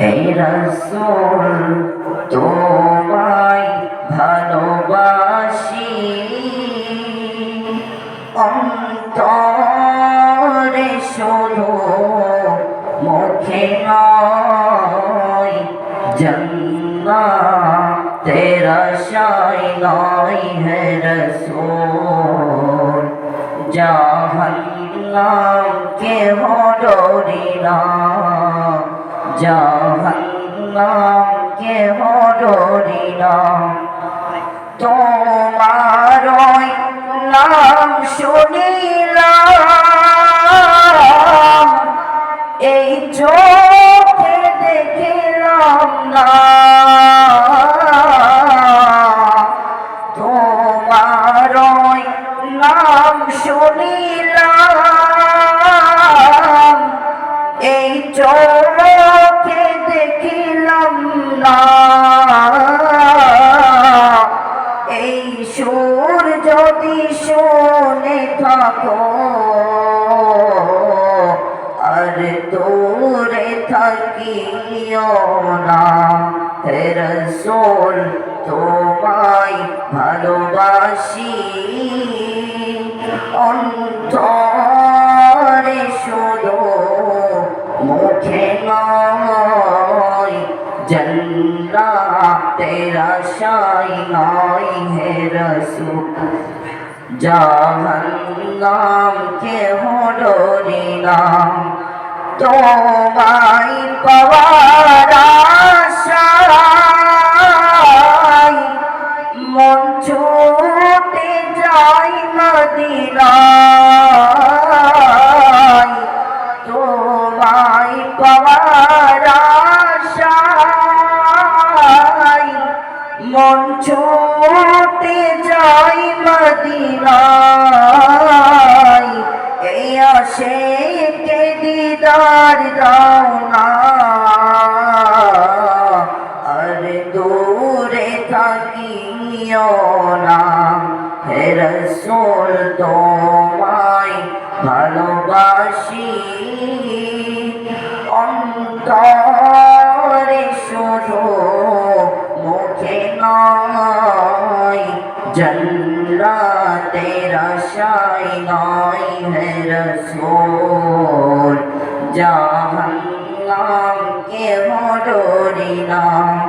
হে রসুল, তোমায় ভালোবাসি। অন্তরে শুধু মুখে নয় জন্না তেরা শাই নয় হে রসুল। জাহান্নাম কে হডরি না। জাহান্নাম কে হডরি না তোমার থাকো। আর দূরে থাকিও না। হে রসুল, তোমায় ভালোবাসি। অন্তরে শুধু মুখে নয় জন্না তেরা শাই নয়, হে রসুল। জাহান্নাম কে হডরি নাম তোমায় পাওয়ার আশায় মন ছুটে যাই মদিনায়। তোমায় পাওয়ার আশায় মন ছুটে দিদার দাও না। আর দূরে থাকিও না। হে রসুল, তোমায় ভালোবাসি। অন্তরে শুধু মুখে নয় জন্না তেরা শাই নয়। হে রসুল জাহান্নাম কে হডরি নাম?